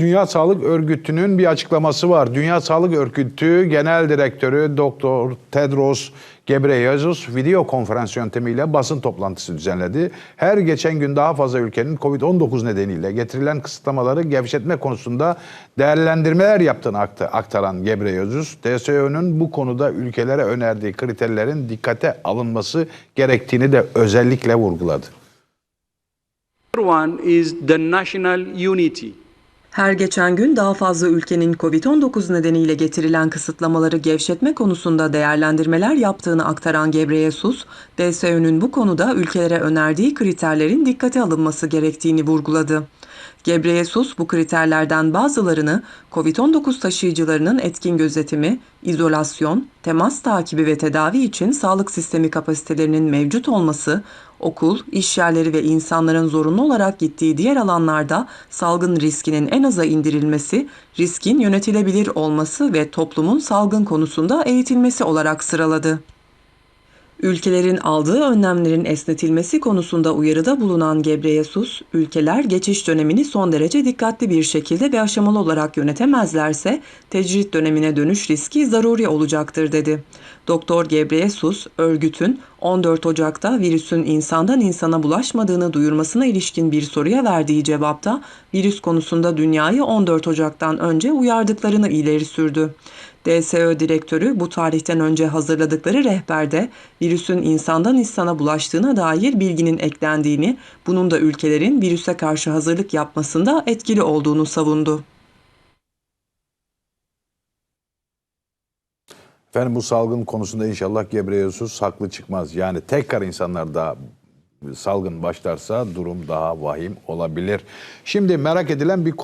Dünya Sağlık Örgütü'nün bir açıklaması var. Dünya Sağlık Örgütü Genel Direktörü Doktor Tedros Gebreyesus video konferans yöntemiyle basın toplantısı düzenledi. Her geçen gün daha fazla ülkenin Covid-19 nedeniyle getirilen kısıtlamaları gevşetme konusunda değerlendirmeler yaptığını aktaran Gebreyesus, DSÖ'nün bu konuda ülkelere önerdiği kriterlerin dikkate alınması gerektiğini de özellikle vurguladı. one is the national unity. Her geçen gün daha fazla ülkenin Covid-19 nedeniyle getirilen kısıtlamaları gevşetme konusunda değerlendirmeler yaptığını aktaran Gebreyesus, DSÖ'nün bu konuda ülkelere önerdiği kriterlerin dikkate alınması gerektiğini vurguladı. Gebreyesus bu kriterlerden bazılarını COVID-19 taşıyıcılarının etkin gözetimi, izolasyon, temas takibi ve tedavi için sağlık sistemi kapasitelerinin mevcut olması, okul, iş yerleri ve insanların zorunlu olarak gittiği diğer alanlarda salgın riskinin en aza indirilmesi, riskin yönetilebilir olması ve toplumun salgın konusunda eğitilmesi olarak sıraladı. Ülkelerin aldığı önlemlerin esnetilmesi konusunda uyarıda bulunan Gebreyesus, ülkeler geçiş dönemini son derece dikkatli bir şekilde ve aşamalı olarak yönetemezlerse tecrit dönemine dönüş riski zaruri olacaktır dedi. Doktor Gebreyesus, örgütün 14 Ocak'ta virüsün insandan insana bulaşmadığını duyurmasına ilişkin bir soruya verdiği cevapta virüs konusunda dünyayı 14 Ocak'tan önce uyardıklarını ileri sürdü. DSÖ direktörü bu tarihten önce hazırladıkları rehberde virüsün insandan insana bulaştığına dair bilginin eklendiğini, bunun da ülkelerin virüse karşı hazırlık yapmasında etkili olduğunu savundu. Efendim bu salgın konusunda inşallah Gebreyesus haklı çıkmaz. Yani tekrar insanlarda salgın başlarsa durum daha vahim olabilir. Şimdi merak edilen bir